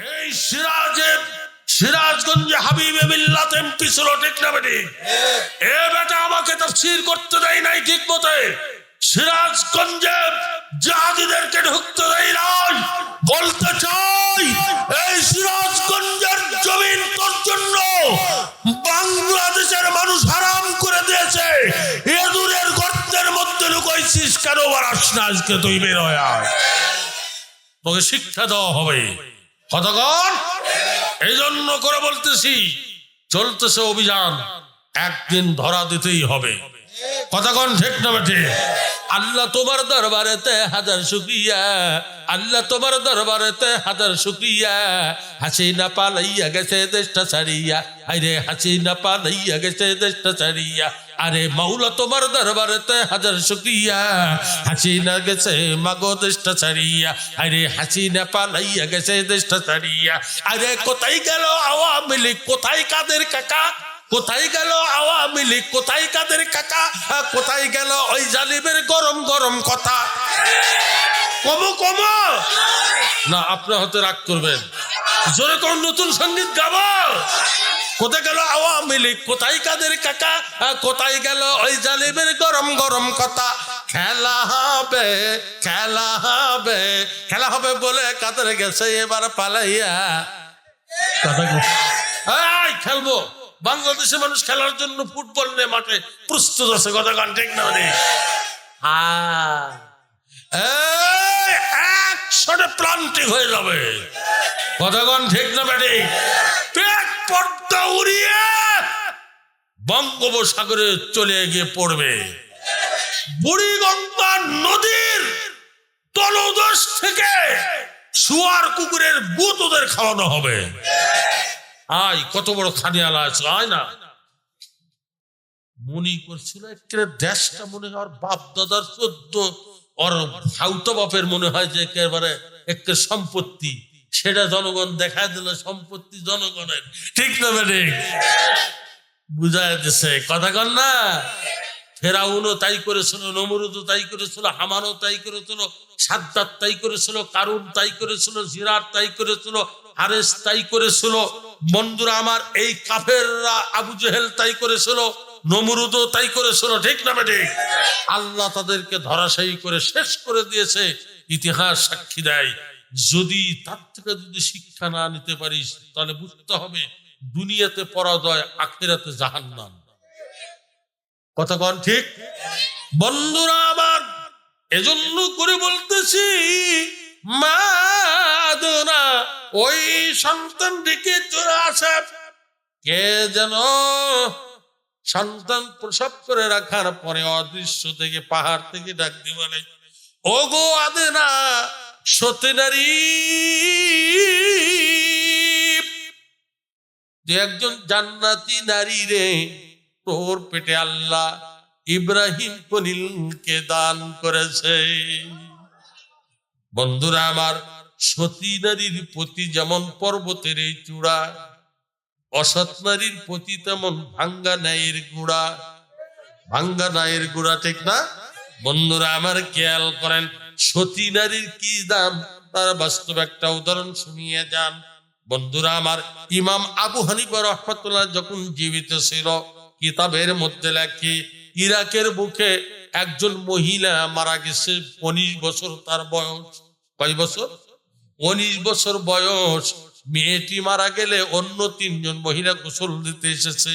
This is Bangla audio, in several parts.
এই সিরাজে সিরাজগঞ্জে হাবিবে মিল্লাত এমপি ছিল, ঠিক না বেটি? এ বেটা আমাকে তাফসীর করতে দেয় নাই ঠিক মতে সিরাজগঞ্জে জাহাদিদেরকে ঢুকতে দেয় নাই। বলতে চাই, এই সিরাজগঞ্জের জমিন তোর জন্য বাংলাদেশের মানুষ হারাম করে দিয়েছে। এদুরের গর্তের মধ্যে লুকাইছিস কেন? বাড়াস না আজকে তুই বের হয়ে তোকে শিক্ষা দেওয়া হবে। কতক্ষণ এই জন্য করে বলতেছি, চলতেছে অভিযান, একদিন ধরা দিতেই হবে। কতক্ষণ ঠিক না বেঠে? আল্লাহ তোমার দরবারেতে হাজার শুক্রিয়া, আল্লাহ তোমার দরবারেতে হাজার শুক্রিয়া। হাসিনা পালাইয়া গেছে দেশটা ছাড়িয়া আরে হাসিনা পালাইয়া গেছে দেশটা ছাড়িয়া। আরে মাওলা, তোমার দরবারেতে হাজার শুক্রিয়া। হাসিনা গেছে, মাগো দেশটা ছাড়িয়া। আরে হাসিনা পালাইয়া গেছে, দেশটা ছাড়িয়া। আরে কোথায় গেল আওয়ামী লীগ? কোথায় কাদের কাকা? কোথায় গেল আওয়ামী লীগ? কোথায় কাদের কাকা? কোথায় গেল ওই জালিমের গরম গরম কথা? কমো কমো। না আপনি হতে রাগ করবেন। জোরে কোন নতুন সংগীত গাবো। কোথায় গেল আওয়ামী লীগ? কোথায় কাদের কাকা? কোথায় গেল ওই জালিমের গরম গরম কথা? খেলা হবে খেলা হবে খেলা হবে বলে কাদের গেছে এবার পালাইয়া। খেলব। বাংলাদেশের মানুষ খেলার জন্য ফুটবল নিয়ে মাঠে প্রস্তুত আছে গান ঠিক না মানে একশোটা প্লান্টিং হয়ে যাবে। কথাগণ ঠিক না, ব্যাটি? পেট পর্দা উড়িয়ে বঙ্গোপসাগরে চলে গিয়ে পড়বে। বুড়িগঙ্গা নদীর তলদেশ থেকে শুয়ার কুকুরের বুত ওদের খাওয়ানো হবে। আয়, কত বড় খানিয়ালা আছে, আয় না। মনি করছিল দেশটা মনে হয় বাপ দাদার চোদ্দ। ওর হাউতো বাপের মনে হয় যে একেবারে একের সম্পত্তি। সেটা জনগণ দেখা দিল, সম্পত্তি জনগণের। ঠিক না ঠিক বুঝায় দিছে, কথা কন না। ফেরাউনও তাই করেছিল, নমরুদও তাই করেছিল, হামানও তাই করেছিল তাই করেছিল, কারুন তাই করেছিল জিরার তাই করেছিল, হারেস তাই করেছিল। বন্ধুরা আমার, এই কাফেররা আবু জেহেল তাই করেছিল, নমরুদও তাই করেছিল, ঠিক না ঠিক? আল্লাহ তাদেরকে ধরাশায়ী করে শেষ করে দিয়েছে, ইতিহাস সাক্ষী দেয়। যদি তার থেকে যদি শিক্ষা না নিতে পারিস, তাহলে বুঝতে হবে দুনিয়াতে পরাজয়, আখেরাতে জাহান্নাম। কতক্ষণ ঠিক? বন্ধুরা আবার এজন্য করে বলতেছি মাদনা ওই চলে কে যেন সন্তান প্রসব করে রাখার পরে অদৃশ্য থেকে, পাহাড় থেকে ডাক দিয়ে বলে ও গো আদেনা, সতী নারী তুই একজন জান্নাতি নারী রে, তোর পেটে আল্লাহ ইব্রাহিম কলিলকে দান করেছে। বন্ধুরা, আমার সতী নারীর প্রতি যেমন পর্বতের এই চূড়া, অসৎ নারীর প্রতি তেমন ভাঙ্গা ন্যায়ের গুড়া। ভাঙ্গা ন্যায়ের গুড়া ঠিক না? বন্ধুরা, আমার খেয়াল করেন, সতী নারীর কি দাম? তার বাস্তব একটা উদাহরণ শুনিয়ে যান। বন্ধুরা, আমার ইমাম আবু হানিফা রহমতুল্লাহ যখন জীবিত ছিল, কিতাবের মধ্যে লেখে, ইরাকের বুকে একজন মহিলা মারা গেছে, উনিশ বছর তার বয়স। কয় বছর? উনিশ বছর বয়স। মেয়েটি মারা গেলে অন্য তিনজন মহিলা গোসল দিতে এসেছে,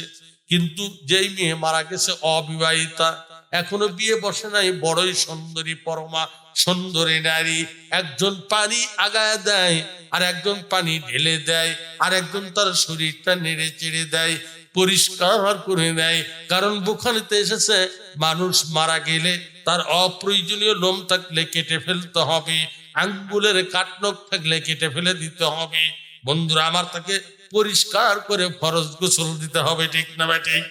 কিন্তু যেই মেয়ে মারা গেছে, অবিবাহিতা। এখনও বিয়ে বসে নাই, বড়ই সুন্দরী, পরমা। সুন্দরী নারী, একজন পানি আগায় দেয় আর একজন পানি ঢেলে দেয় আর একজন তার শরীরটা নেড়ে চেড়ে দেয়, পরিষ্কার করে দেয়। কারণ বুখানিতে এসেছে, মানুষ মারা গেলে তার অপ্রয়োজনীয় লোম থাকলে কেটে ফেলতে হবে, আঙ্গুলের কাটনক থাকলে কেটে ফেলে দিতে হবে। বন্ধুরা, আমার তাকে পরিষ্কার করে ফরজ গোসল দিতে হবে, ঠিক না ঠিক?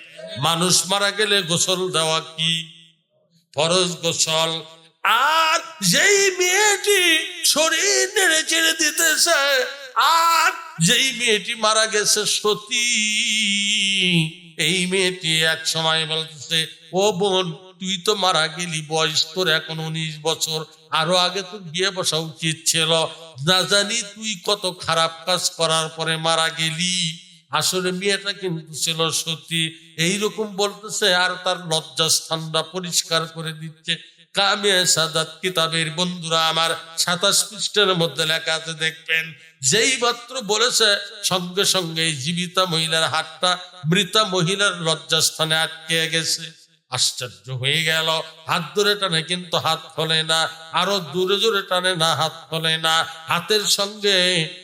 মানুষ মারা গেলে গোসল দেওয়া কি? ফরজ গোসল আর যেই মেয়েটি শরীর নেড়ে চেড়ে দিতেছে, আর যেই মেয়েটি মারা গেছে সতী, এই মেয়েটি এক সময় বলতেছে, ও বোন, তুই তো মারা গেলি, বয়স তোর এখন উনিশ বছর, আরও আগে তোর বিয়ে বসা উচিত ছিল। না জানি তুই কত খারাপ কাজ করার পরে মারা গেলি। আসলে মেয়েটা কিন্তু ছিল সত্যি এইরকম বলতেছে, আর তার লজ্জাস্থানটা পরিষ্কার করে দিচ্ছে। কামিয়া সাদাত কিতাবের বন্ধুরা আমার সাতাশ পৃষ্ঠের মধ্যে লেখা আছে, দেখবেন, যেই মাত্র বলেছে, সঙ্গে সঙ্গে জীবিতা মহিলার হাতটা মৃতা মহিলার লজ্জাস্থানে আটকে গেছে। আশ্চর্য হয়ে গেল, হাত ধরে টানে কিন্তু হাত খোলে না, আরও দূরে জোরে টানে না, হাত খোলে না, হাতের সঙ্গে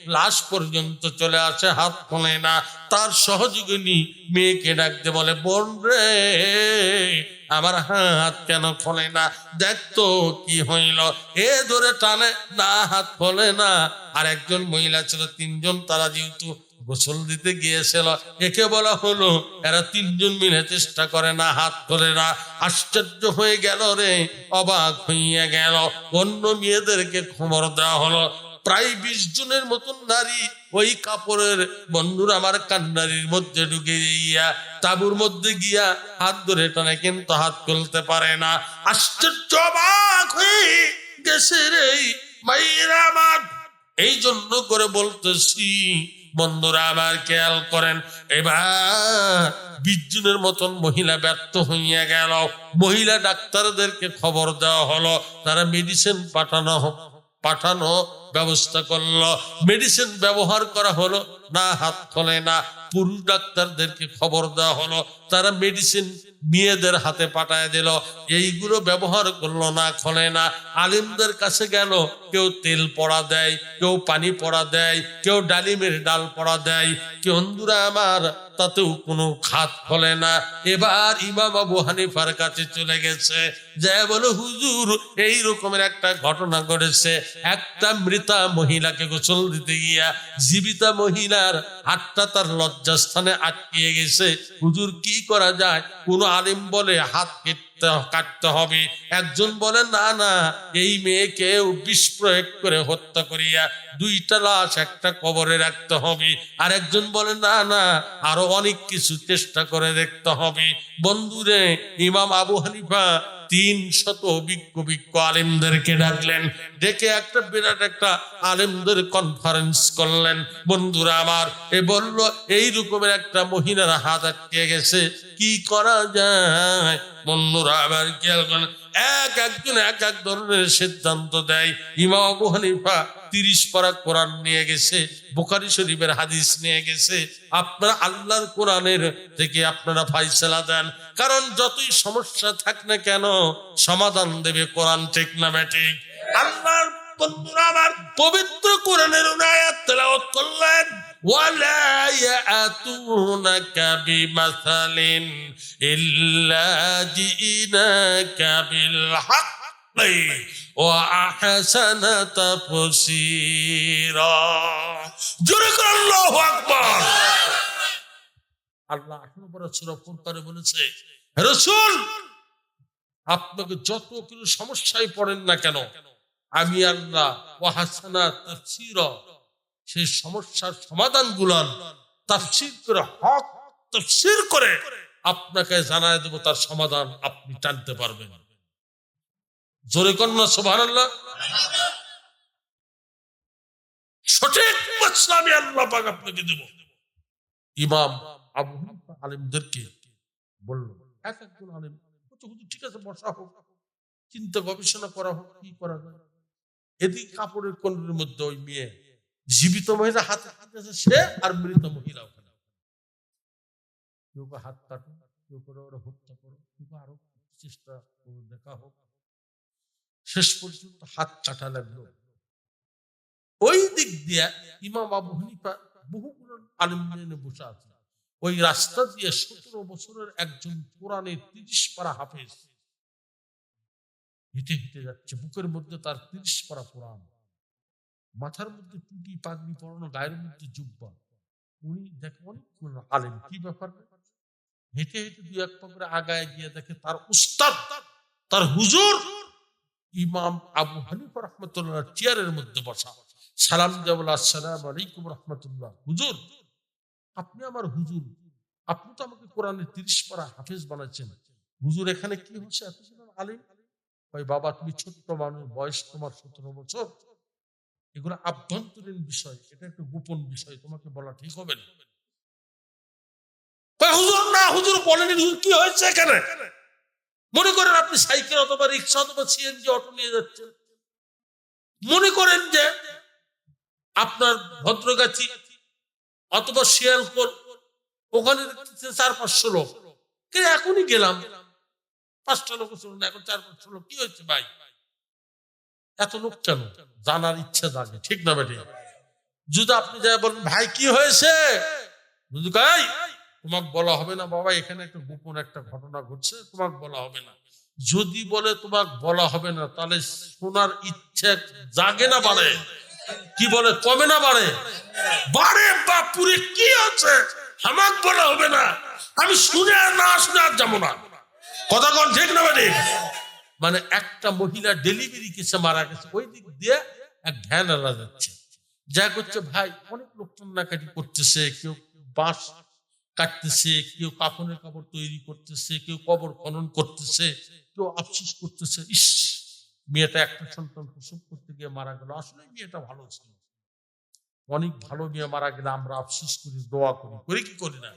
লাশ পর্যন্ত চলে আসে, হাত খোলে না, তার সহযোগিনী মেয়েকে ডাকতে বলে, বোন রে আমার হাত কেন খোলে না? দেখতো কি হইল। এ ধরে টানে, না, হাত খোলে না। আর একজন মহিলা ছিল, তিনজন তারা যেহেতু গোসল দিতে গিয়েছিল, একে বলা হলো, এরা তিনজন মিলে চেষ্টা করে না, হাত ধরে না। আশ্চর্য হয়ে গেল রে, অবাক হইয়া গেল। অন্য মেয়েদেরকে খবর দেওয়া হলো, প্রায় বিশ জনের মতন নারী ওই কাপড়ের বন্ধুর আমার কান্নারির মধ্যে ঢুকে গিয়া, তাবুর মধ্যে গিয়া হাত ধরে টানে, কিন্তু হাত খুলতে পারে না। আশ্চর্য অবাক হয়ে গেছে রে মাইরা আমার। এই জন্য করে বলতেছি, বন্ধুরা আবার খেয়াল করেন, এবার বিশ জনের মতন মহিলা ব্যর্থ হইয়া গেল। মহিলা ডাক্তারদেরকে খবর দেওয়া হলো, তারা মেডিসিন পাঠানো পাঠানো ব্যবস্থা করল। মেডিসিন ব্যবহার করা হলো। না, হাত খোলে না। পুরুষ ডাক্তারদেরকে খবর দেওয়া হলো, তারা মেডিসিন মেয়েদের হাতে পাঠায় দিল। এইগুলো ব্যবহার করল না, খোলে না। আলিমদের কাছে গেল, কেউ তেল পড়া দেয়, কেউ পানি পড়া দেয়, কেউ ডালিমের ডাল পড়া দেয়। কেউ বন্ধুরা আমার, তাতেও কোনো খাত খোলে না। এবার ইমাম আবু হানিফার কাছে চলে গেছে। যে বলে, হুজুর, এই রকমের একটা ঘটনা ঘটেছে। একটা মৃতা মহিলাকে গোসল দিতে গিয়া, জীবিতা মহিলার হাতটা তার লজ্জাস্থানে আটকিয়ে গেছে। হুজুর, কি করা যায়? কোন আলিম বলে হাত কেটে কাটতে হবে। একজন বলে, না না, এই মেয়েকে বিষ প্রয়োগ করে হত্যা করিয়া দুইটা লাশ একটা কবরে রাখতে হবে। আর একজন বলে, না না, আরও অনেক কিছু চেষ্টা করে দেখতে হবে। বন্ধুরে, ইমাম আবু হানিফা তিন শত অভিজ্ঞ বিজ্ঞ আলেমদেরকে ডাকলেন। ডেকে একটা বিরাট একটা আলেমদের কনফারেন্স করলেন। বন্ধুরা আমার, এ বলল, এই রকমের একটা মহিলার হাত আটকে গেছে, কি করা যায়? বন্ধুরা আবার খেয়াল করেন, এক একজন এক এক ধরনের সিদ্ধান্ত দেয়। ইমাম আবু হানিফা তিরিশ পারা কোরআন নিয়ে গেছে বোখারি শরীফের হাদিস নিয়ে গেছে আপনারা আল্লাহর কোরআনের থেকে আপনারা ফাইসলা দেন কারণ যতই সমস্যা থাক না কেন সমাধান দেবে কোরআন ঠিক না ব্যাটিক আল্লাহর বন্ধুরা আমার পবিত্র কোরআনের আয়াত তেলাওয়াত করলেন ولا يأتونك بمثل إلا جئناك بالحق وأحسن تفسيرا جرك الله أكبر আল্লাহ আঠারো বড় সুরা ফুরকানে বলেছে রসুল আপনাকে যত কিছু সমস্যায় পড়েন না কেন আমি আল্লাহ ওয়াহাসানা তাফসীর সেই সমস্যার সমাধান গুলান তাফসীর করে হক তাফসীর করে আপনাকে জানায় দেব তার সমাধান আপনি টানতে পারবেন জোরে কন্যা সুবহানাল্লাহ। সঠিক আমি আল্লাহ পাক আপনাকে দেব। ইমাম আবু আলেমদেরকে বলল এক একজন আলেম ঠিক আছে, বসা হোক। চিন্তা গবেষণা করা হোক, কি করা যায়? এদিক কাপড়ের মধ্যে ওই মেয়ে, জীবিত মহিলা, হাতে হাতে আছে সে আর মৃত মহিলা ওখানে। কেউ হাত কাটো, কেউ করে ওরা হত্যা করো, কেউ আরও চেষ্টা দেখা হোক। শেষ পর্যন্ত হাত কাটা লাগল ওই দিক দিয়ে ইমাম আবু হানিফা বহুগুলো আলিম নিয়ে বসে আছে। ওই রাস্তা দিয়ে সতেরো বছরের একজন কোরআনের তিরিশ পারা হাফেজ হেঁটে হেঁটে যাচ্ছে। বুকের মধ্যে তার তিরিশ পারা কোরআন। মাথার মধ্যে টুটি পাগড়ি পরানো, গায়ের মধ্যে জুব্বা। উনি দেখে অনেক আলেম। কি ব্যাপার? হেঁটে হেঁটে দুই এক পা আগায় গিয়ে দেখে তার উস্তাদ, তার হুজুর ইমাম আবু হানিফা রহমতুল্লাহ চেয়ারের মধ্যে বসা। সালাম দেবল আসসালাম আলাইকুম রহমতুল্লাহ। হুজুর, আপনি আমার হুজুর। আপনি তো আমাকে কোরআনের তিরিশ পারা হাফেজ বানাচ্ছেন হুজুর, এখানে কি হচ্ছে এত আলিম ওই বাবা, তুমি ছোট্ট মানুষ, বয়স তোমার সতেরো বছর। এগুলো আভ্যন্তরীণ বিষয়, এটা একটা গোপন বিষয়, তোমাকে বলা ঠিক হবে না। হুজুর না, হুজুর, বলেনি, হুজুর, কি হয়েছে এখানে? মনে করেন আপনি সাইকেল অথবা রিক্সা অথবা সিএনজি অটো নিয়ে যাচ্ছেন। মনে করেন যে আপনার ভদ্রগাছি অথবা শিয়ালকোল ওখানে চার পাঁচশো লোক। কিন্তু এখনই গেলাম, পাঁচটা লোক ছিল এখন চার পাঁচশো লোক। কি হয়েছে ভাই? এত লোক কেন? জানার ইচ্ছা জাগে, ঠিক না বেটে? যদি আপনি যাই বলেন, ভাই, কি হয়েছে? ভাই তোমাকে বলা হবে না, বাবা, এখানে একটা গোপন একটা ঘটনা ঘটছে, তোমাকে বলা হবে না। যদি বলে তোমাকে বলা হবে না, তাহলে শোনার ইচ্ছে জাগে না বাড়ে। কি বলে, কমে না বাড়ে। বাড়ে, বাপুরে, কি আছে? আমাকে বলা হবে না। আমি শুনে না শুনে আর যাব না। কথা কন ঠিক না বাড়ি? মানে একটা মহিলা ডেলিভারি কেসে মারা গেছে, ওই দিক দিয়ে এক ধ্যান আলা যাচ্ছে। যা করছে ভাই, অনেক লোক কান্নাকাটি করতেছে, কেউ বাঁশ কাটতেছে কেউ কাপড়ের কাপড় তৈরি করতেছে কেউ কবর খনন করতেছে কেউ আফসোস করতেছে ইস মেয়েটা একটা সন্তান প্রসব করতে গিয়ে মারা গেল। আসলে মেয়েটা ভালো ছিল। অনেক ভালো মেয়ে মারা গেলে আমরা আফসোস করি দোয়া করি। করি কি করি না?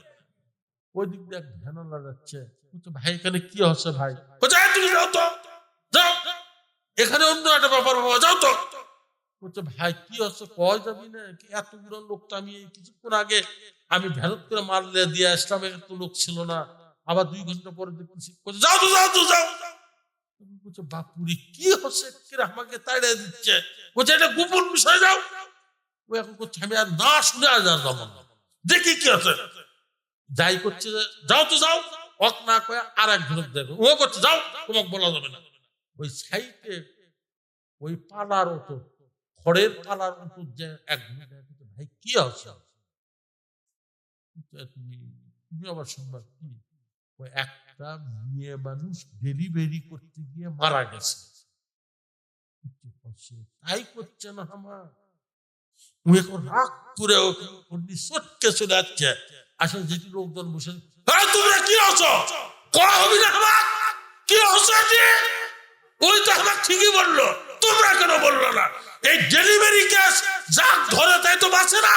ওই দিক দিয়ে আলা যাচ্ছে। বলছে, ভাই এখানে কি হচ্ছে ভাই? তুমি যাও তো? যাও। এখানে অন্য একটা ব্যাপার বাবা যাও তো। বলছে ভাই কি হচ্ছে কয় যাবি না? এতগুলো লোক তো আমি কিছুক্ষণ আগে আমি ভ্যানত করে মারলে দিয়ে আসলাম এত লোক ছিল না। আবার দুই ঘণ্টা পরে বলছে, যাও তো যাও তো যাও বলছে বাপুরি কি হচ্ছে? আমাকে তাড়িয়ে দিচ্ছে? বলছে এটা গোপন বিষয় যাও। ও এখন করছে আমি আর না শুনে আর দেখি কি আছে। যাই করছে যাও তো যাও। অক না কয়ে আর এক একজনের দেখো। ও করছে যাও তোমাকে বলা যাবে না। ওই সাইটে ওই পালার ওতো খড়ের পালার উপর যে এক ভাই, কি আছে? তুমি তুমি আবার শুনবা কি? একটা মেয়ে মানুষ ডেলিভারি করতে গিয়ে মারা গেছে। তাই করছে না আমার। ও এখন রাগ করে ওকে উনি সটকে চলে যাচ্ছে আসলে যেটি লোকজন বসে "এই তোমরা কি আছো? করা হবি না আমার কি হচ্ছে এটি?" ওই তো আমার ঠিকই বলল। তোমরা কেন বলল না? এই ডেলিভারি কেস যা ধরে, তাই তো বাঁচে না।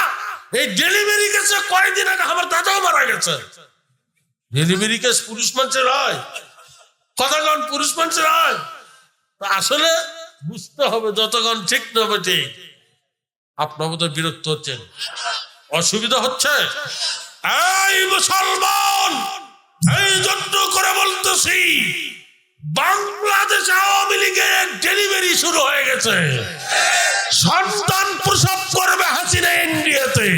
এই ডেলিভারি কেসে কয়েকদিন আগে আমার দাদাও মারা গেছে। ডেলিভারি কেস পুরুষ মানুষের হয়। কতক্ষণ পুরুষ মানুষের হয়? আসলে বুঝতে হবে, যতক্ষণ ঠিক হবে ঠিক। আপনার মতো বিরক্ত হচ্ছেন। অসুবিধা হচ্ছে? এই মুসলমান, এই জন্য করে বলতেছি। বাংলাদেশ আওয়ামী লীগের ডেলিভারি শুরু হয়ে গেছে। সন্তান প্রসব করবে হাসিনা ইন্ডিয়াতে।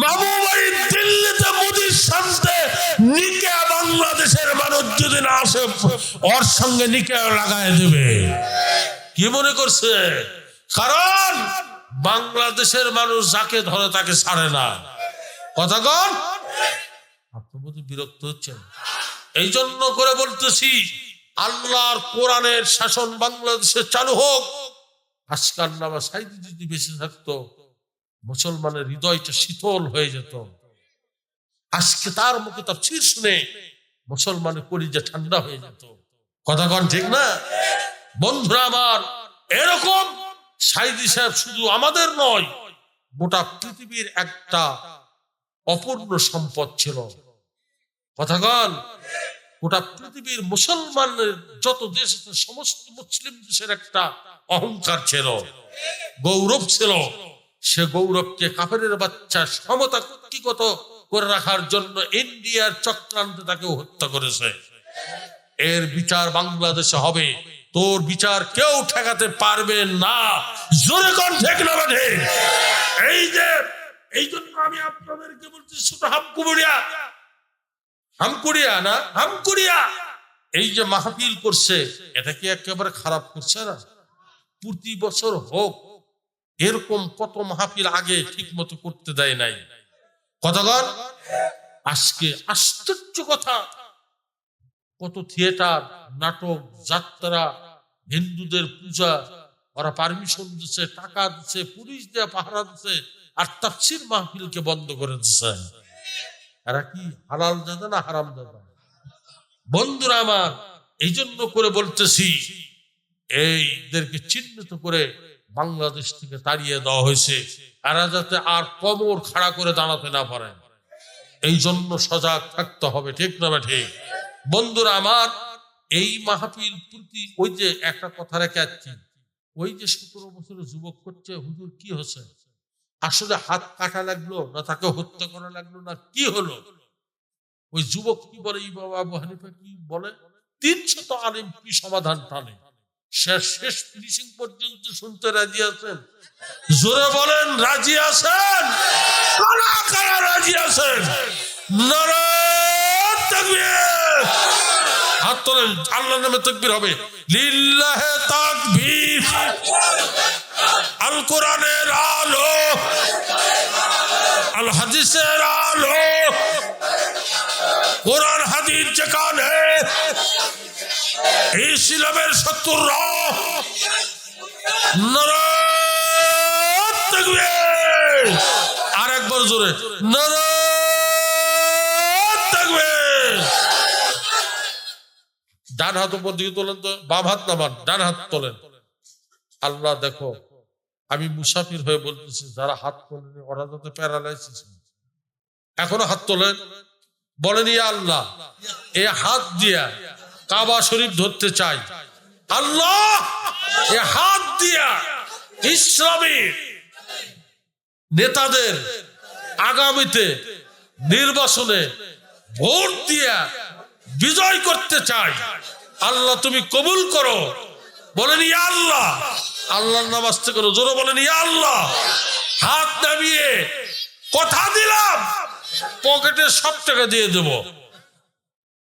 মামুবাড়ি দিল্লিতে মোদির সামনে নিকে বাংলাদেশের মানুষ যদি না আসে, ওর সঙ্গে নিকে লাগায় দেবে। কি মনে করছে? কারণ বাংলাদেশের মানুষ যাকে ধরে তাকে ছাড়ে না। কথা কন? আপনি বিরক্ত হচ্ছেন। এই জন্য করে বলতেছি, আল্লাহর কোরআনের শাসন বাংলাদেশে চালু হোক। আজকাল নামা সাইদি যদি বেঁচে থাকতো, মুসলমানের হৃদয়টা শীতল হয়ে যেত। আজকে তার মুখে তার চির শুনে মুসলমানের কলিজা ঠান্ডা হয়ে যেত। কথা কন ঠিক না? বন্ধুরা আমার, এরকম সাইদি সাহেব শুধু আমাদের নয়, গোটা পৃথিবীর একটা অপূর্ণ সম্পদ ছিল। কথাগণ, গোটা পৃথিবীর মুসলমানের যত দেশ আছে, সমস্ত মুসলিম দেশের একটা অহংকার ছিল, গৌরব ছিল। সে গৌরবকে কাফেরের বাচ্চা সমতা কর্তৃগত করে রাখার জন্য ইন্ডিয়ার চক্রান্তে তাকে হত্যা করেছে। এর বিচার বাংলাদেশে হবে। তোর বিচার কেউ ঠেকাতে পারবে না। জোরে কোন ঠেক না এই যে, এই জন্য আমি আপনাদেরকে বলছি শুধু হামকুবুড়িয়া হামকুড়িয়া না হামকুড়িয়া এই যে মাহফিল করছে, এটা কি একেবারে খারাপ করছে না? প্রতি বছর হোক, এরকম কত মাহফিল আগে ঠিক মতো করতে দেয় নাই। কথাগর আজকে আশ্চর্য কথা। কত থিয়েটার, নাটক, যাত্রা, হিন্দুদের পূজা, ওরা পারমিশন দিচ্ছে টাকা দিচ্ছে পুলিশ দিয়ে পাহারা দিচ্ছে আর তাফসির মাহফিলকে বন্ধ করে দিচ্ছে এরা কি হালাল দাদা না হারাম দাদা বন্ধুরা আমার এই জন্য করে বলতেছি এইদেরকে চিহ্নিত করে বাংলাদেশ থেকে তাড়িয়ে দেওয়া হয়েছে। এরা যাতে আর কমর খাড়া করে দাঁড়াতে না পারে। এই জন্য সজাগ থাকতে হবে, ঠিক না ঠিক বন্ধুরা আমার, এই মাহফিল প্রতি ওই যে একটা কথা রেখে ওই যে সতেরো বছরের যুবক করছে, হুজুর কি হচ্ছে? আসলে হাত কাটা লাগল, না তাকে হত্যা করা লাগল, না কি হলো? ওই যুবক কি বলে বাবা আবু হানিফা কি বলে? তিনশত আলিম কি সমাধান টানে? শেষ শেষ ফিনিশিং পর্যন্ত শুনতে রাজি আছেন? জোরে বলেন, রাজি আছেন? কারা কারা রাজি আছেন? হাত তোলেন আল্লাহ নামে তকবির হবে। লিল্লাহে তাকবীর। আল কোরআনের আলো। আল হাদিসের আলো। কোরআন হাদিস যেখানে ইসলামের শত্রুরা আর একবার জোরে ডান হাত উপর দিকে তোলেন তো, বাম হাত নামান, ডান হাত তোলেন। আল্লাহ দেখো আমি মুসাফির হয়ে বলতেছি, যারা হাত তোলেন, ওরা যাতে প্যারালাইসিস এখনও হাত তোলেন বলেন, ইয়া আল্লাহ, এ হাত দিয়া কাবা শরীফ ধরতে চাই। আল্লাহ, এ হাত দিয়া ইসলামী নেতাদের আগামীতে নির্বাচনে ভোট দিয়া বিজয় করতে চাই। আল্লাহ, তুমি কবুল করো। বলেন, ইয়া আল্লাহ আল্লাহর নাম আসতে করো জোরে বলেন, ইয়া আল্লাহ! হাত নামিয়ে কথা দিলাম, পকেটে সব টাকা দিয়ে দেব।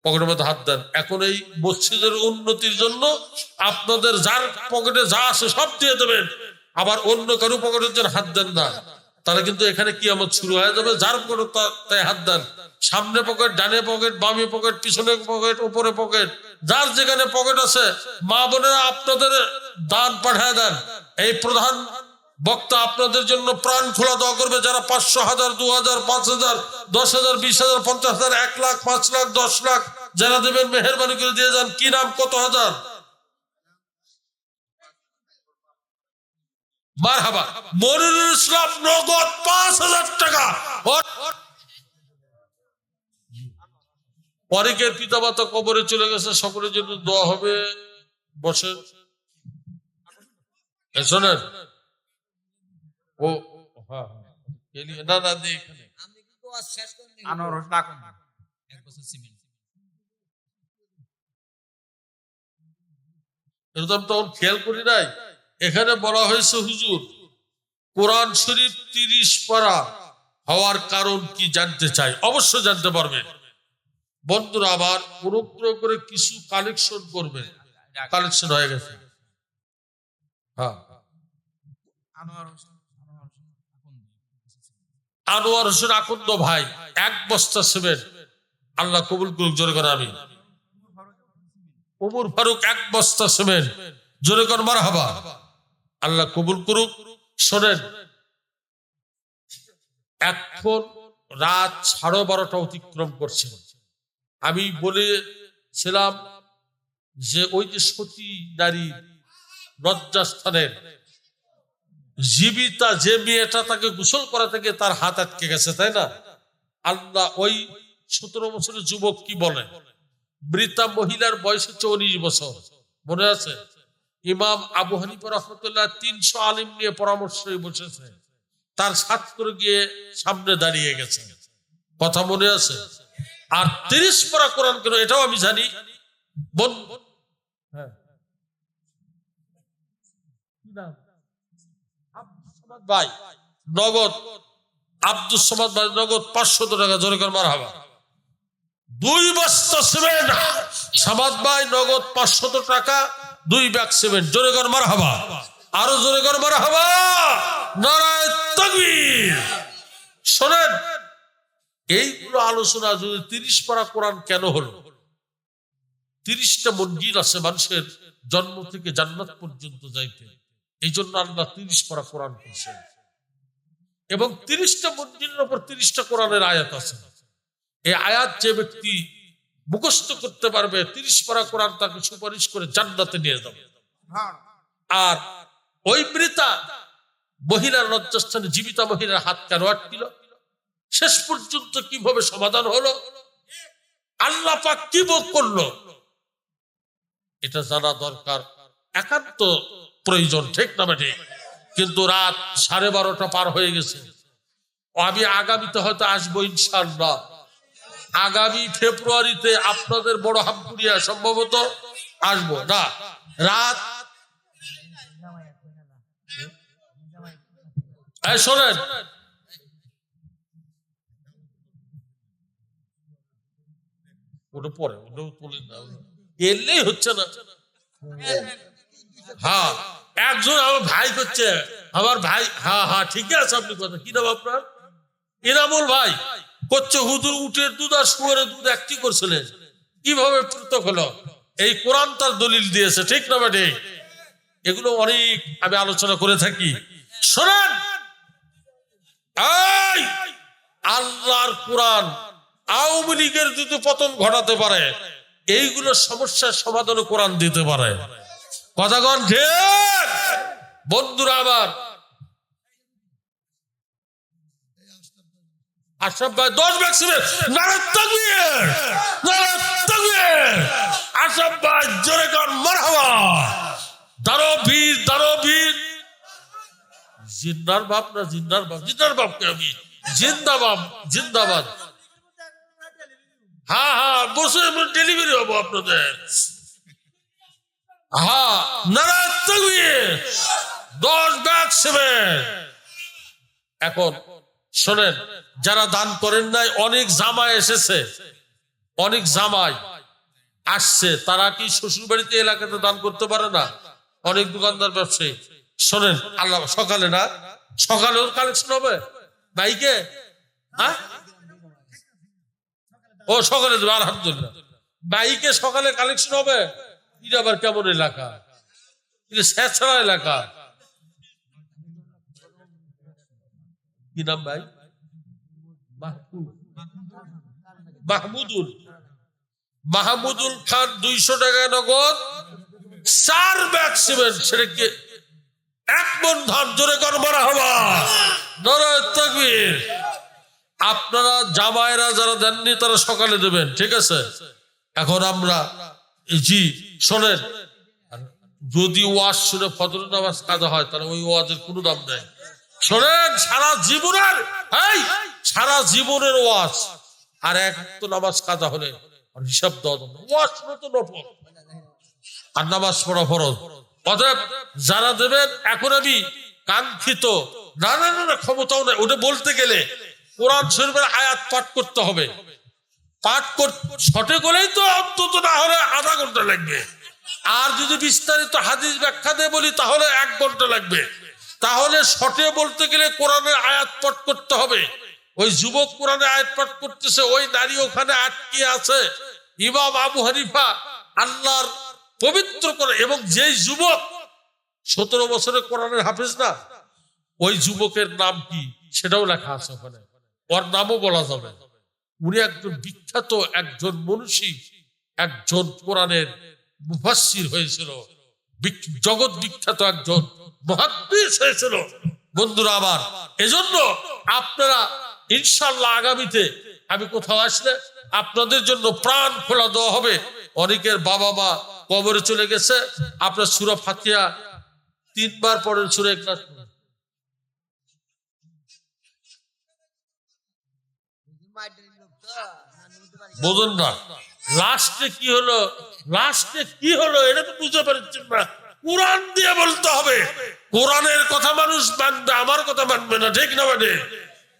পকেটের মধ্যে হাত দেন। এখন এই মসজিদের উন্নতির জন্য আপনাদের যার পকেটে যা আছে সব দিয়ে দেবেন। আবার অন্য কারও পকেটের জন্য হাত দেন না। তাহলে কিন্তু এখানে কি আমার শুরু হয়ে যাবে। যার পকেটে তাই হাত দেন। সামনে পকেট, ডানে পকেট, বামে পকেট, পিছনে পকেট উপরে পকেট। যার যেখানে পকেট আছে, মা বোনেরা আপনাদের দান পাঠায় দেন। এই প্রধান বক্তা আপনাদের জন্য প্রাণ খোলা দোয়া করবে। যারা পাঁচশো হাজার, দু হাজার, পাঁচ হাজার, দশ হাজার, বিশ হাজার, পঞ্চাশ হাজার, এক লাখ, পাঁচ লাখ, দশ লাখ যারা দেবেন, মেহরবানি করে দিয়ে যান। কি নাম? কত হাজার? মার হাবা মনিরুল ইসলাম নগদ পাঁচ হাজার টাকা ওর- অনেকের পিতা মাতা কবরে চলে গেছে সকলের জন্য দোয়া হবে। বসে শোনেন। ও হ্যাঁ হ্যাঁ। এলি- না না এখানে। আমি কিন্তু আজ শেষ করে নিই। আনোয়ার হোসেন এক বছর সিমেন্ট। এরকম তখন খেয়াল করি নাই। এখানে বলা হয়েছে হুজুর কোরআন শরীফ তিরিশ পারা হওয়ার কারণ কি জানতে চাই? অবশ্য জানতে পারবেন বন্ধুরা আবার অনুগ্রহ করে কিছু কালেকশন করবেন কালেকশন হয়ে গেছে। হ্যাঁ। আনোয়ার হোসেন আকন্দ। ভাই এক বস্তা সিমেন্ট। আল্লাহ কবুল করুক জোরে করে আমি উমর ফারুক এক বস্তা সিমেন্ট। জোরে কর মার হাবা আল্লাহ কবুল করুক। শোনেন এখন রাত সাড়ে বারোটা অতিক্রম করছে। আমি বলেছিলাম যে ওই যে সতী নারী লজ্জাস্থানের জীবিতা, যে মেয়েটা তাকে গোসল করা থেকে তার হাত আটকে গেছে, তাই না? আল্লাহ ওই সতেরো বছরের যুবক কি বলে? মৃতা মহিলার বয়স উনিশ বছর। মনে আছে? ইমাম আবু হানিফা রহমতুল্লাহ তিনশো আলিম নিয়ে পরামর্শ বসেছে। তার ছাত্র গিয়ে সামনে দাঁড়িয়ে গেছে। কথা মনে আছে? আর তিরিশ পরা কোরআন কেন, এটাও আমি জানি। বোন হ্যাঁ। ভাই। নগদ। আব্দুল সমাদ ভাই, নগদ পাঁচশত টাকা, জোরে কর মার হাবা দুই বস্তা সিমেন্ট। সামাদ ভাই, নগদ পাঁচশত টাকা, দুই ব্যাগ সিমেন্ট, জোরে কর মার হাবা আরও জোরে কর মার হাবা নারায় তকবীর। শোনেন এইগুলো আলোচনা যদি তিরিশ পারা কোরআন কেন হলো? তিরিশটা মন্দির আছে মানুষের জন্ম থেকে জান্নাত পর্যন্ত যাইতে। এই জন্য আল্লাহ তিরিশ পারা কোরআন করছেন। এবং তিরিশটা মন্দিরের উপর তিরিশটা কোরআনের আয়াত আছে। এই আয়াত যে ব্যক্তি মুখস্থ করতে পারবে তিরিশ পারা কোরআন তাকে সুপারিশ করে জান্নাতে নিয়ে যাবে। আর ওই মৃতা মহিলার লজ্জাস্থানে জীবিতা মহিলার হাত কেন আটকিল? শেষ পর্যন্ত কীভাবে সমাধান হলো? আল্লাহ পাক কি বোধ করল? এটা জানা দরকার। একান্ত প্রয়োজন, ঠিক না ঠিক কিন্তু রাত সাড়ে বারোটা পার হয়ে গেছে। আমি আগামীতে হয়তো আসব ইনশাল্লাহ আগামী ফেব্রুয়ারিতে আপনাদের বড় হামপুরিয়া সম্ভবত আসব। না, রাত শোনেন ওটা পরে তুলে না। এলেই হচ্ছে না। হ্যাঁ একজন আমার ভাই আমার ভাই হ্যাঁ হ্যাঁ ঠিক আছে আপনি কথা। কি নাম আপনার? ভাই, করছে দুধ আর দুধ একটি করছিলেন। কীভাবে পৃথক হলো? এই কোরআন তার দলিল দিয়েছে, ঠিক না বেটে? এগুলো অনেক আমি আলোচনা করে থাকি। শোনেন! আল্লাহর কোরআন আওয়ামী লীগের যদি পতন ঘটাতে পারে, এইগুলো সমস্যার সমাধান কোরআন দিতে পারে। কথাগণ বন্ধুরা ভাই দশ ভাই জোরে না জিন্নার বাপ? বাপকে আমি জিন্দাবাদ জিন্দাবাদ। হ্যাঁ হ্যাঁ বসে ডেলিভারি হব আপনাদের। হ্যাঁ তাকবীর দশ ব্যাগ সেভেন এখন শোনেন, যারা দান করেন নাই, অনেক জামাই এসেছে। অনেক জামাই আসছে। তারা কি শ্বশুর বাড়িতে এলাকাতে দান করতে পারে না? অনেক দোকানদার ব্যবসায়ী শোনেন, আল্লাহ, সকালে না? সকালেও কালেকশন হবে? বাইকে হ্যাঁ? ও সকালে দেবে আলহামদুলিল্লাহ। বাইকে সকালে কালেকশন হবে এটা আবার কেমন এলাকা? এটা স্বেচ্ছাড়া এলাকা। কি নাম ভাই? মাহমুদ। মাহমুদুল। মাহমুদুল খান দুইশো টাকা নগদ। চার ব্যাগ সিমেন্ট সেটাকে এক মন ধান জোরে কর মারা হবা নারায়ণ তাকবীর। আপনারা জামাইরা যারা দেননি তারা সকালে দেবেন ঠিক আছে? এখন আমরা জি শোনেন যদি ওয়াজ শুনে ফজর নামাজ কাজা হয় তাহলে ওই ওয়াজের কোনো দাম নেই। শোনেন সারা জীবনের সারা জীবনের ওয়াজ আর এক তো নামাজ কাজা হলে হিসাব দেওয়া শুনে তো নফল। আর নামাজ পড়া ফরজ। অতএব যারা দেবেন এখন আমি কাঙ্ক্ষিত না না না, ক্ষমতাও নেই। ওটা বলতে গেলে কোরআন শরীফের আয়াত পাঠ করতে হবে। পাঠ সঠিক হলেই তো অন্তত না হলে আধা ঘণ্টা লাগবে। আর যদি বিস্তারিত হাদিস ব্যাখ্যা দিয়ে বলি, তাহলে এক ঘণ্টা লাগবে। তাহলে শটে বলতে গেলে কোরআনের আয়াত পাঠ করতে হবে। ওই যুবক কোরআনে আয়াত পাঠ করতেছে, ওই নারী ওখানে আটকে আছে। ইমাম আবু হানিফা আল্লাহর পবিত্র করে, এবং যেই যুবক, সতেরো বছরের কোরআনের হাফিজ না, ওই যুবকের নাম কি? সেটাও লেখা আছে ওখানে। ওর নামও বলা যাবে। উনি একজন বিখ্যাত একজন মনীষী, একজন কোরআনের মুফাসসির হয়েছিল জগৎ বিখ্যাত একজন মহাদ্দেশ হয়েছিল। বন্ধুরা আমার, এজন্য আপনারা ইনশাল্লাহ আগামীতে, আমি কোথাও আসলে আপনাদের জন্য প্রাণ খোলা দেওয়া হবে। অনেকের বাবা মা কবরে চলে গেছে। আপনার সুরা ফাতিয়া তিনবার পরের সুরে ক্লাস বোঝেন না লাস্টে কি হলো লাস্টে কি হলো এটা তো বুঝতে পারছেন না কোরআন দিয়ে বলতে হবে কোরআনের কথা মানুষ মানবে আমার কথা মানবে না ঠিক না মানে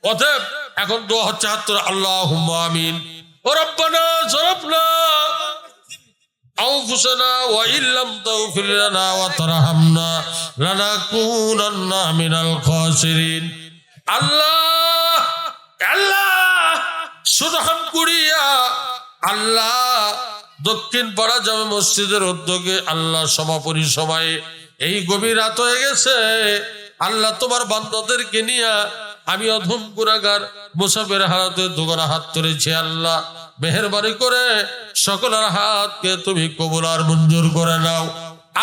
অতএব এখন দোয়া হচ্ছে হাত তোলা আল্লাহ আমিন ও রব্বানা জরফনা أنفسنا وإن لم تغفر لنا وترحمنا لنكونن من الخاسرين আল্লাহ আল্লাহ সুদহান কুড়িয়া আল্লাহ দক্ষিণ পাড়া জামে মসজিদের উদ্যোগে আল্লাহ সমাপনী সময়ে এই গভীর রাত হয়ে গেছে। আল্লাহ তোমার বান্দাদেরকে নিয়ে আমি অধম গুণাগার মুসাফের হারাতে দোকানে হাত তুলেছি আল্লাহ। মেহরবানি করে সকলের হাতকে তুমি কবুল আর মঞ্জুর করে নাও।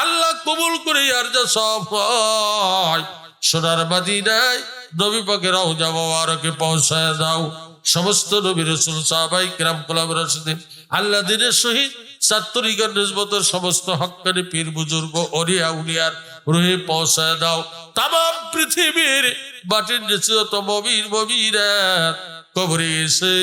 আল্লাহ কবুল করে আর যা সব হয়। সোনার মাদিনায় নবী পাকে রওজা মোবারকে পৌঁছায় দাও। সমস্ত নবী রসুল, সাহাবাই কিরাম কোলাম রাশিদিন, আল্লাহ দিনের নিসবতের সমস্ত হক্কানি পীর, বুজুর্গ অরিয়া উলিয়ার রুহে পৌঁছায় দাও। তাম পৃথিবীর মাটির নিচে যত মবির মবিরা কবরে এসে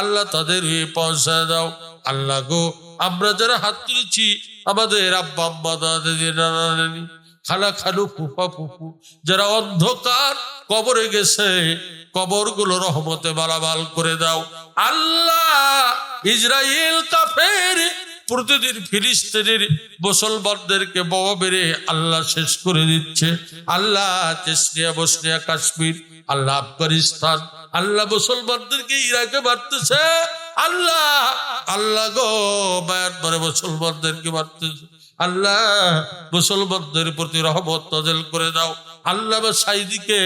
আল্লাহ তাদের রুহে পৌঁছায় দাও। আল্লাহ গো, আমরা যারা হাত তুলেছি, আমাদের আব্বা দাদা, দিদি, নানা, নানি খালা খালু ফুফা ফুফু, যারা অন্ধকার কবরে গেছে কবরগুলো রহমতে মালামাল করে দাও। আল্লাহ ইসরায়েল কাফের প্রতিদিন ফিলিস্তিনের মুসলমানদেরকে বোমা মেরে আল্লাহ শেষ করে দিচ্ছে। আল্লাহ চেসনিয়া বসনিয়া কাশ্মীর, আল্লাহ আফগানিস্তান, আল্লাহ মুসলমানদেরকে ইরাকে মারতেছে। আল্লাহ আল্লাহ গো মায়ানমারে মুসলমানদেরকে মারতেছে। আল্লাহ মুসলমানদের প্রতি রহমত নাজেল করে দাও। আল্লাহ সাইদিকে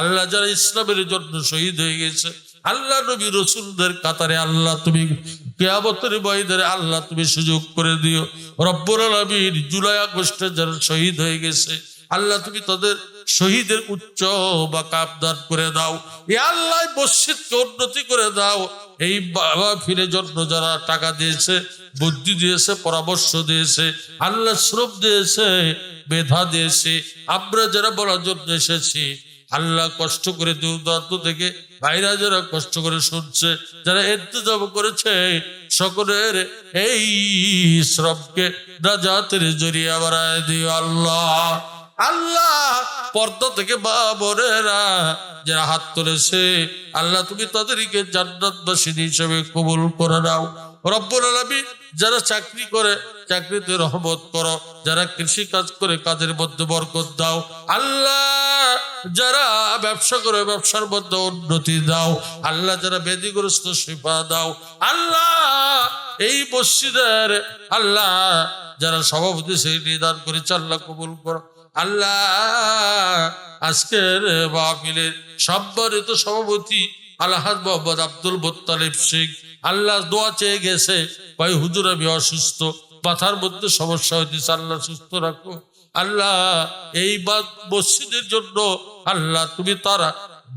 আল্লাহ যারা ইসলামের জন্য শহীদ হয়ে গেছে, আল্লাহ নবী রসুলদের কাতারে আল্লাহ তুমি কেয়াবতের বয়দারে আল্লাহ তুমি সুযোগ করে দিও। রব্বর আলমীর জুলাই আগস্টে যারা শহীদ হয়ে গেছে, আল্লাহ তুমি তাদের শহীদের উচ্চ বা কাপদান করে দাও। এ আল্লাহ মসজিদকে উন্নতি করে দাও। এই বাবা ফিরে জন্য যারা টাকা দিয়েছে, বুদ্ধি দিয়েছে, পরামর্শ দিয়েছে আল্লাহ শ্রম দিয়েছে, মেধা দিয়েছে, আমরা যারা বলার জন্য এসেছি, আল্লাহ কষ্ট করে দূর দূরান্ত থেকে ভাইরা যারা কষ্ট করে শুনছে, যারা ইন্তজাম করেছে, সকলের এই শ্রমকে নাজাতের জরিয়া বাড়ায় দিও আল্লাহ। আল্লাহ পর্দা থেকে মা বোনেরা যারা হাত তুলেছে, আল্লাহ তুমি তাদেরকে জান্নাতবাসী হিসেবে কবুল করে নাও। রব্বুল আলামিন যারা চাকরি করে, চাকরিতে রহমত করো। যারা কৃষি কাজ করে, কাজের মধ্যে বরকত দাও। আল্লাহ যারা ব্যবসা করে, ব্যবসার মধ্যে উন্নতি দাও। আল্লাহ যারা বেদিগ্রস্ত শিফা দাও। আল্লাহ এই মসজিদের, আল্লাহ যারা সভাপতি, সেই নিদান করেছে আল্লাহ কবুল করো। আল্লাহ, আজকের সম্মানিত মোহাম্মদ আব্দুল আল্লাহ দোয়া চেয়ে গেছে, ভাই হুজুর আমি অসুস্থ, মাথার মধ্যে সমস্যা হইতেছে, আল্লাহ সুস্থ রাখো। আল্লাহ, এই মসজিদের জন্য আল্লাহ তুমি তারা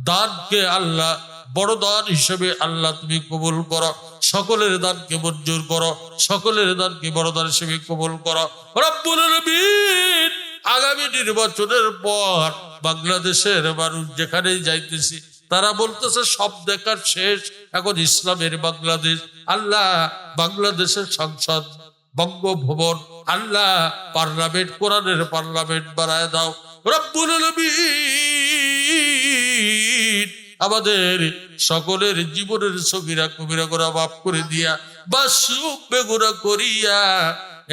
দানকে আল্লাহ বড় দান হিসেবে আল্লাহ তুমি কবুল করো। সকলের দানকে মঞ্জুর করো, সকলের দানকে বড় দান হিসেবে কবুল করো। রব্বুল আলামিন আগামী নির্বাচনের পর বাংলাদেশের মানুষ যেখানেই যাইতেছি, তারা বলতেছে, সব দেখার শেষ, এখন ইসলামের বাংলাদেশ। আল্লাহ বাংলাদেশের সংসদ, বঙ্গভবন, আল্লাহ পার্লামেন্ট, কোরআনের পার্লামেন্ট বাড়ায় দাও। রব্বুল আমাদের সকলের জীবনের সগিরা কবিরা করা মাফ করে দিয়া বা বেগুনা করিয়া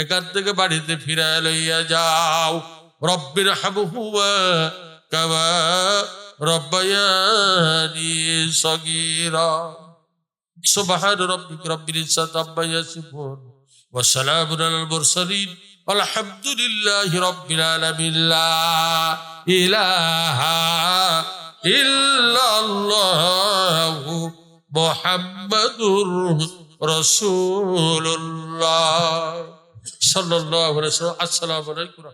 এখান থেকে বাড়িতে ফিরায় লইয়া যাও। রব্বির হাবহুয়া কাবা রব্বায়ানি সগীরা। সুবহান রব্বিক রব্বিল ইজ্জাত আম্মা ইয়াসিফুন। ওয়া সালামুন আলাল মুরসালিন। আলহামদুলিল্লাহি রব্বিল আলামিন। লা ইলাহা ইল্লাল্লাহু মুহাম্মাদুর রাসূলুল্লাহ। সাল্লাল্লাহু আলাইহি ওয়া সাল্লাম। আসসালামু আলাইকুম